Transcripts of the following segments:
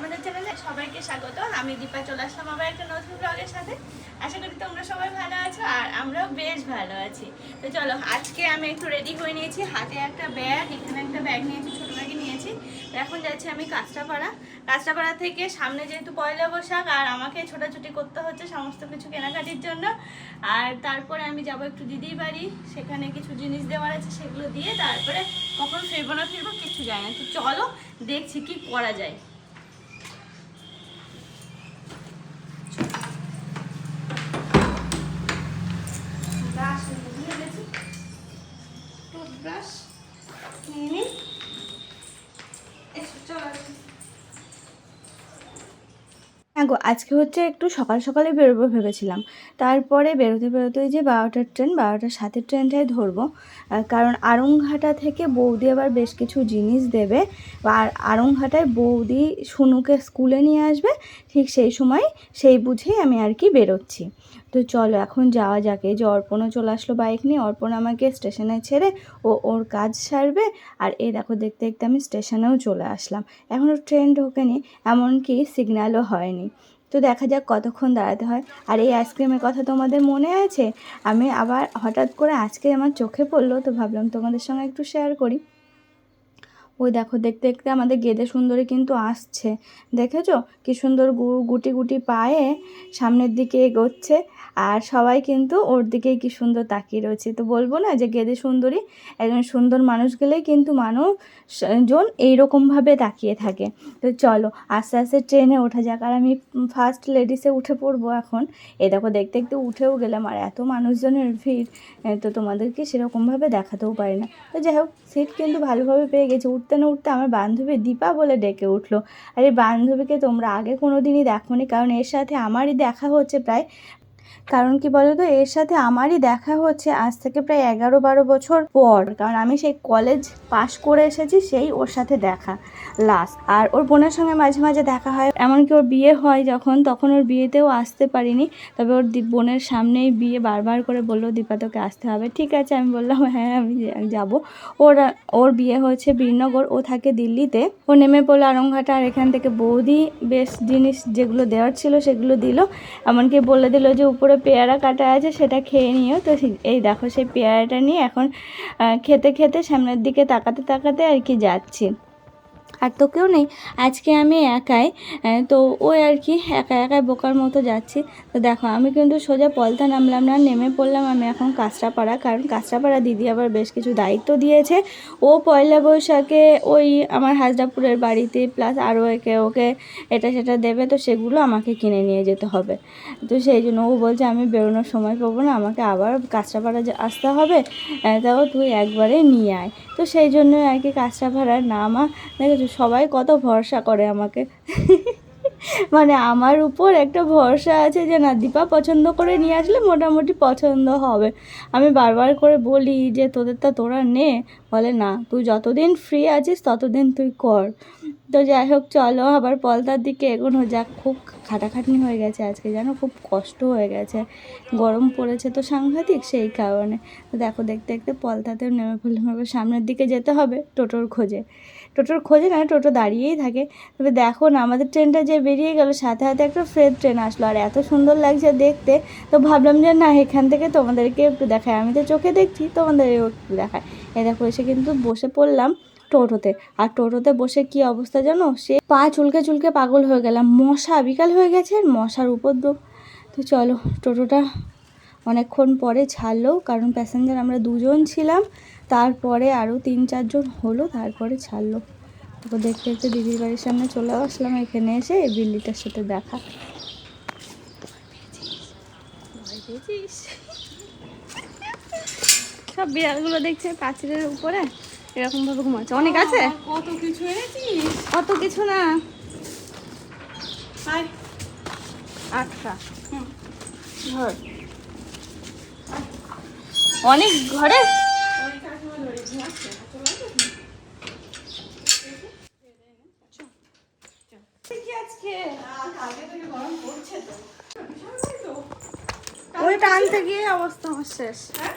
আমাদের চ্যানেলে সবাইকে স্বাগত। আমি দীপা, চলে আসলাম আবার একটা নতুন ব্লগের সাথে। আশা করি তোমরা সবাই ভালো আছো আর আমরাও বেশ ভালো আছি। তো চলো, আজকে আমি একটু রেডি হয়ে নিয়েছি। হাতে একটা ব্যাগ এখানে একটা ব্যাগ নিয়েছি, ছোটো ব্যাগে নিয়েছি। এখন যাচ্ছি আমি কাঁচরাপাড়া। কাঁচরাপাড়া থেকে সামনে যেহেতু পয়লা বৈশাখ, আর আমাকে ছোটাছুটি করতে হচ্ছে সমস্ত কিছু কেনাকাটির জন্য। আর তারপরে আমি যাব একটু দিদির বাড়ি। সেখানে কিছু জিনিস দেওয়ার আছে, সেগুলো দিয়ে তারপরে কখন ফিরবো না ফিরবো, কিছু যায় না। তো চলো, দেখছি কি করা যায় ব্রাশ নিয়ে গেছি টুথব্রাশ নিয়ে নিই এসো চলো আসো। হ্যাঁ গো, আজকে হচ্ছে একটু সকাল সকালে বেরোবো ভেবেছিলাম। তারপরে বেরোতে বেরোতে যে বারোটার ট্রেন বারোটার সাতের ট্রেনটাই ধরবো। কারণ আরংঘাটা থেকে বৌদি আবার বেশ কিছু জিনিস দেবে। আর আরংঘাটায় বৌদি সোনুকে স্কুলে নিয়ে আসবে, ঠিক সেই সময় সেই বুঝেই আমি আর কি বেরোচ্ছি। তো চলো এখন যাওয়া যাক। এই যে অর্পণও চলে আসলো বাইক নিয়ে। অর্পণ আমাকে স্টেশনে ছেড়ে ও ওর কাজ সারবে। আর এই দেখো, দেখতে দেখতে আমি স্টেশনেও চলে আসলাম। এখনও ট্রেন ঢোকেনি, এমনকি সিগন্যালও হয়নি। তো দেখা যাক কতক্ষণ দাঁড়াতে হয়। আর এই আইসক্রিমের কথা তোমাদের মনে আছে? আমি আবার হঠাৎ করে আজকে আমার চোখে পড়ল, তো ভাবলাম তোমাদের সঙ্গে একটু শেয়ার করি। ওই দেখো, দেখতে দেখতে আমাদের গেদে সুন্দরী কিন্তু আসছে। দেখেছ? কি সুন্দর গুটি গুটি পায়ে সামনের দিকে এগোচ্ছে, আর সবাই কিন্তু ওর দিকেই কি সুন্দর তাকিয়ে রয়েছে। তো বলব না যে গেদে সুন্দরী একজন সুন্দর মানুষ গেলেই কিন্তু মানুষজন এইরকমভাবে তাকিয়ে থাকে। তো চলো, আস্তে আস্তে ট্রেনে ওঠা যাক। আর আমি ফার্স্ট লেডিসে উঠে পড়ব এখন। এ দেখো, দেখতে দেখতে উঠেও গেলাম, আর এত মানুষজনের ভিড় তো তোমাদেরকে সেরকমভাবে দেখাতেও পারি না। তো যাই হোক, সিট কিন্তু ভালোভাবে পেয়ে গেছে। উঠতে না উঠতে আমার বান্ধবী দীপা বলে ডেকে উঠল। আর এই বান্ধবীকে তোমরা আগে কোনো দিনই দেখোনি, কারণ এর সাথে আমারই দেখা হচ্ছে প্রায় কারণ কি বলো তো এর সাথে আমারই দেখা হচ্ছে আজ থেকে প্রায় এগারো বারো বছর পর। কারণ আমি সেই কলেজ পাশ করে এসেছি, সেই ওর সাথে দেখা লাস্ট আর ওর বোনের সঙ্গে মাঝে মাঝে দেখা হয়। এমনকি ওর বিয়ে হয় যখন, তখন ওর বিয়েতেও আসতে পারিনি। তবে ওর বোনের সামনেই বিয়ে বারবার করে বলল দীপা তোকে আসতে হবে। ঠিক আছে, আমি বললাম হ্যাঁ আমি যাব। ওর ওর বিয়ে হয়েছে বীরনগর। ও থাকে দিল্লিতে। ও নেমে পড়ল আরংঘাটা। আর এখান থেকে বৌদি বেশ জিনিস যেগুলো দেওয়ার ছিল সেগুলো দিল। এমনকি বলে দিল যে, উপরে পেয়ারা কাটা আছে, সেটা খেয়ে নিও। তো এই দেখো সেই পেয়ারাটা নিয়ে এখন খেতে খেতে সামনের দিকে তাকাতে তাকাতে আর কি যাচ্ছি। আর তো কেউ নেই। আজকে আমি একাই তো ওই আর কি একা একাই বোকার মতো যাচ্ছি। তো দেখো, আমি কিন্তু সোজা পলতা নামলাম না, নেমে পড়লাম আমি এখন কাঁচরাপাড়া। কারণ কাঁচরাপাড়া দিদি আবার বেশ কিছু দায়িত্ব দিয়েছে। ও পয়লা বৈশাখে ওই আমার হাজরাপুরের বাড়িতে প্লাস আরও একে ওকে এটা সেটা দেবে, তো সেগুলো আমাকে কিনে নিয়ে যেতে হবে। তো সেই জন্য ও বলছে, আমি বেরোনোর সময় পাবো না, আমাকে আবার কাঁচরাপাড়া আসতে হবে তাও তুই একবারে নিয়ে আয়। তো সেই জন্য আর কি না মা দেখেছ? সবাই কত ভরসা করে আমাকে। মানে আমার উপর একটা ভরসা আছে যে, না, দীপা পছন্দ করে নিয়ে আসলে মোটামুটি পছন্দ হবে। আমি বারবার করে বলি যে, তোদের তা তোরা নে। বলে, না, তুই যতদিন ফ্রি আছিস, ততদিন তুই কর। তো যাই হোক, চলো আবার পলতার দিকে এগোনো যাক। খুব খাটাখাটনি হয়ে গেছে আজকে, জানো? খুব কষ্ট হয়ে গেছে। গরম পড়েছে তো সাংঘাতিক সেই কারণে। তো দেখো, দেখতে দেখতে পলতাতেও নেমে পড়লাম। এবার সামনের দিকে যেতে হবে টোটোর খোঁজে। টোটোর খোঁজে না, টোটো দাঁড়িয়েই থাকে। তবে দেখো না, আমাদের ট্রেনটা যে বেরিয়ে গেল, সাথে সাথে একটা ফ্রেড ট্রেন আসলো। আর এত সুন্দর লাগছে দেখতে। তো ভাবলাম যে না, এখান থেকে তোমাদেরকে একটু দেখায় আমি তো চোখে দেখছি তোমাদেরও একটু দেখায় এ দেখো, এসে কিন্তু বসে পড়লাম। টোটোতে। আর টোটোতে বসে কি অবস্থা জানো? সে পা চুলকে চুলকে পাগল হয়ে গেলাম। মশা বিকাল হয়ে গেছে মশার উপদ্রব। তো চলো, টোটোটা অনেকক্ষণ পরে ছাড়লো, কারণ প্যাসেঞ্জার আমরা দুজন ছিলাম। তারপরে আরও তিন চারজন হলো, তারপরে ছাড়লো। তারপর দেখতে দেখতে দিদির বাড়ির সামনে চলে আসলাম, এখানে এসে বিল্লিটার সাথে দেখা। সব বিড়ালগুলো দেখছে পাঁচিলের উপরে? এরকম ভাবে ঘুমাচ্ছে। অনেক আছে? কত কিছু এনেছিস? অত কিছু না। আচ্ছা ধর। অনেক ঘরে? ওইটা আনতে গিয়ে অবস্থা আমার শেষ। হ্যাঁ?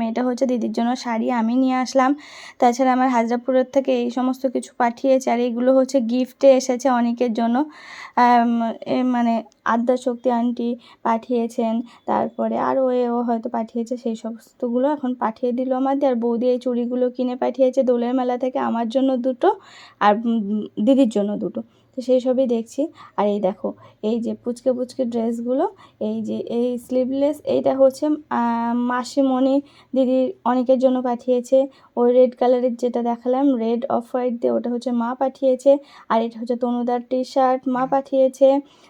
মেয়েটা হচ্ছে দিদির জন্য শাড়ি আমি নিয়ে আসলাম। তাছাড়া আমার হাজরাপুরের থেকে এই সমস্ত কিছু পাঠিয়েছে আর এইগুলো হচ্ছে গিফটে এসেছে অনেকের জন্য। মানে আদ্যা শক্তি আন্টি পাঠিয়েছেন, তারপরে আর আরও এও হয়তো পাঠিয়েছে, সেই সমস্তগুলো এখন পাঠিয়ে দিল আমাদের। আর বৌদি এই চুড়িগুলো কিনে পাঠিয়েছে দোলের মেলা থেকে আমার জন্য দুটো আর দিদির জন্য দুটো। তো সেই সবই দেখছি। আর এই দেখো এই যে পুচকে পুচকে ড্রেসগুলো এই যে এই স্লিভলেস এইটা হচ্ছে মাসিমণি দিদি অনেকের জন্য পাঠিয়েছে। ওই রেড কালারের যেটা দেখালাম রেড অফ হোয়াইট দিয়ে ওটা হচ্ছে মা পাঠিয়েছে। আর এটা হচ্ছে তনুদার টি শার্ট মা পাঠিয়েছে।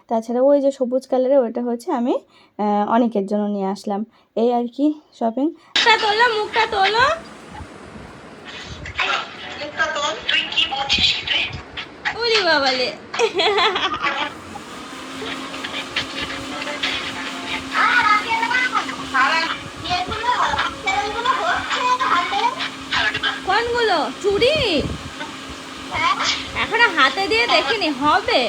তাছাড়া ওই যে সবুজ কালারের ওটা হচ্ছে আমি অনেকের জন্য নিয়ে আসলাম। এই আর কি শপিং মুখটা তোলো মুখটা তোলো। উলি বাবালে কোনগুলো? চুড়ি? এখনও হাতে দিয়ে দেখিনি, হবে।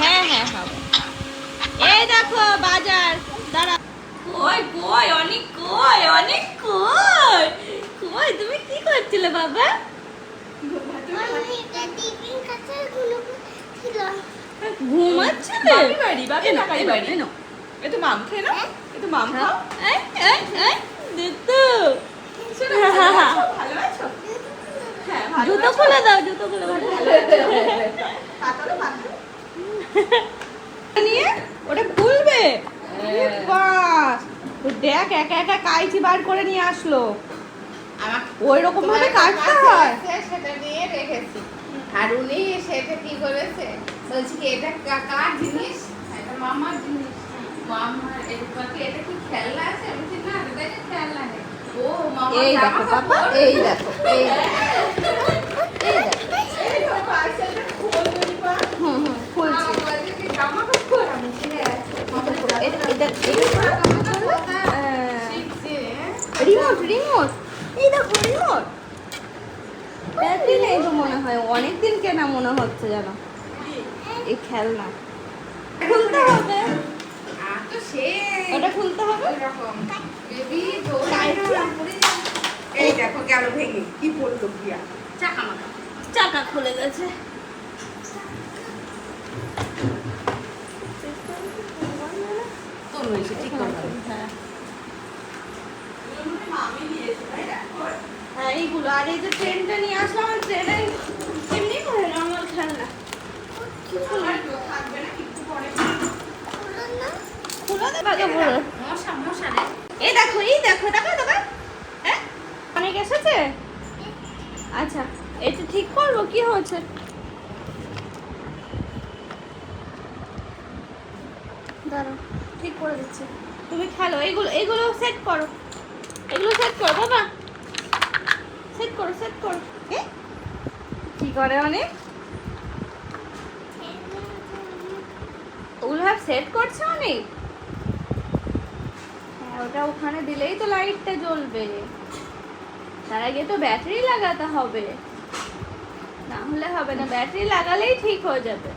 হ্যাঁ হ্যাঁ হবে। এই দেখো, বাজার। দাঁড়া কই কই, অনেক কই অনেক কই? কই, তুমি কি করছিলে বাবা? ঘুমাচ্ছিলে বাপি বাড়ি বাপি কাকাই বাড়ি। এনো। একটু মাম খেয়ে নাও। একটু মাম খাও। এই, এই, এই, দিতু। ভালো আছো? হ্যাঁ জুতো খুলে দাও জুতো খুলে নিয়ে ওটা খুলবে। বাস। দেখ একা একা কাইচি বার করে নিয়ে আসলো। ওই রকম ভাবে কাটতে হয়। সেটা নিয়ে রেখেছি। আর উনি সেটা কি করেছে? বলছি কি এটা কার জিনিস? এটা মামার জিনিস। মামার এটা এটা কি খেলনা আছে? আমি বলছি না এটা তো খেলনা নেই। ও মামা এই দেখো বাবা এই দেখো এই দেখো। এই দেখো। হুম হুম খুলছি। জামা কাপড়? আমি ছেড়ে এটা এটা রিমোট রিমোট। এই দেখো রিমোট। ব্যাটারি নেই তো মনে হয় অনেক দিন কেনা মনে হচ্ছে যেন। এই খেলনা। খুলতে হবে। ওটা খুলতে হবে। এই দেখো গেল ভেঙে কি পড়ল গিয়া চাকা চাকা খুলে গেছে। ঠিক হ্যাঁ। হ্যাঁ এইগুলো। আর এই যে ট্রেনটা নিয়ে আসলাম ট্রেনে এমনি করে নর্মাল খেলনা খুলে দে ভাগে পুরো মশা মশা রে এই দেখো এই দেখো দেখো হ্যাঁ? অনেক এসেছে আচ্ছা এটা ঠিক করব, কি হচ্ছে দাঁড়াও, ঠিক করে দিচ্ছি। তুমি খেলো, এইগুলো এইগুলো সেট করো। এগুলো সেট করো, বাবা। সেট করো সেট করো? কি করে অনেক সব সেট করছে অনেক হ্যাঁ ওটা ওখানে দিলেই তো লাইটটা জ্বলবে। তার আগে তো ব্যাটারি লাগাতে হবে। না হলে হবে না ব্যাটারি লাগালেই ঠিক হয়ে যাবে।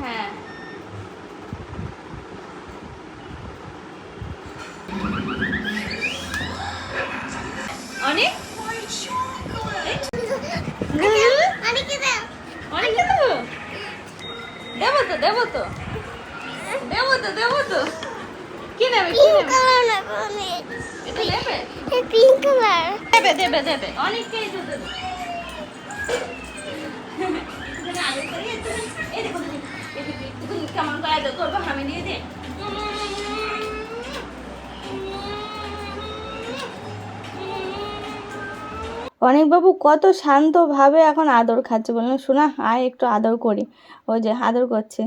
হ্যাঁ। দেবে দেবে দেবে অনেককেই তো দেবে এখানে আগে করে একটু- এই দেখো দেখি, এই দেখি, একটু কেমন করে করব আমি দিয়ে দে। অনেকবাবু কত শান্তভাবে এখন আদর খাচ্ছে বললাম শোনা আয় একটু আদর করি। ও যে আদর করছে।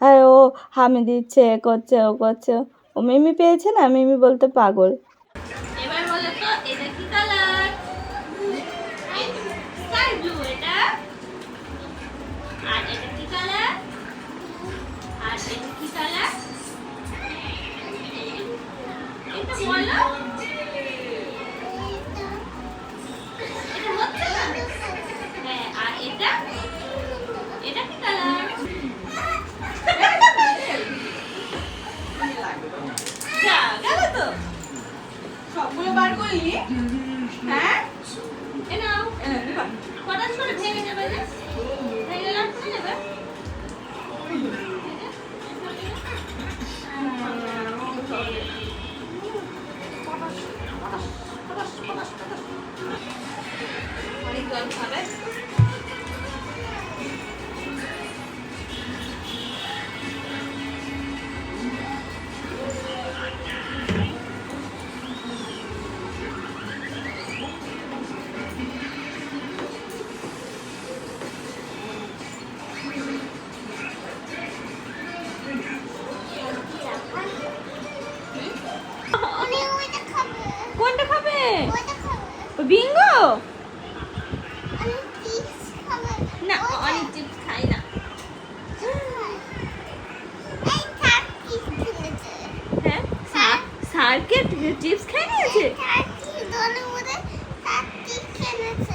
হ্যাঁ ও হামি দিচ্ছে করছে ও করছে। ও মিমি পেয়েছে না? মিমি বলতে পাগল। অনেক জল খাবে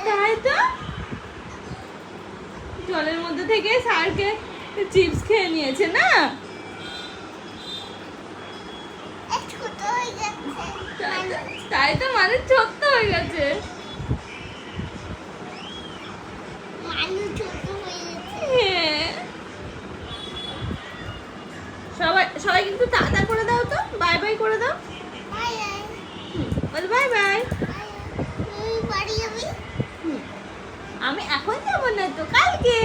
তাই তো? জলের মধ্যে থেকে সারকে চিপস খেয়ে নিয়েছে না? তাই তো- তাই তো মানে ছোট্ট হয়ে গেছে। হ্যাঁ। সবাই সবাই কিন্তু টাটা করে দাও তো। বাই বাই করে দাও। বল বাই বাই। বাড়ি যাবি? আমি এখন যাব না তো কালকে।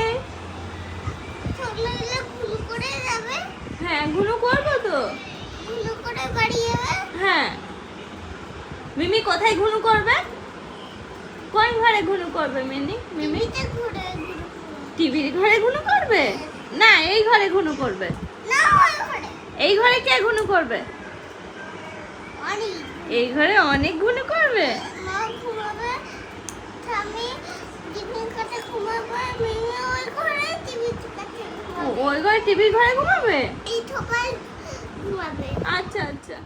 করে যাবে। হ্যাঁ গুলো করব তো। গুলো করে বাড়ি হ্যাঁ। মিমি কোথায় ঘুনু করবে? কোন ঘরে ঘুনু করবে মিনি মিমি? টিভির ঘরে ঘুনু করবে? না এই ঘরে ঘুনু করবে। না এই ঘরে কে ঘুনু করবে? এই ঘরে অনেক ঘুনু করবে। মা ঘুমাবে আমি টিফিন কাটে ঘুমাবে মিমি ওই ঘরে টিভির ঘরে ঘুমাবে। আচ্ছা আচ্ছা।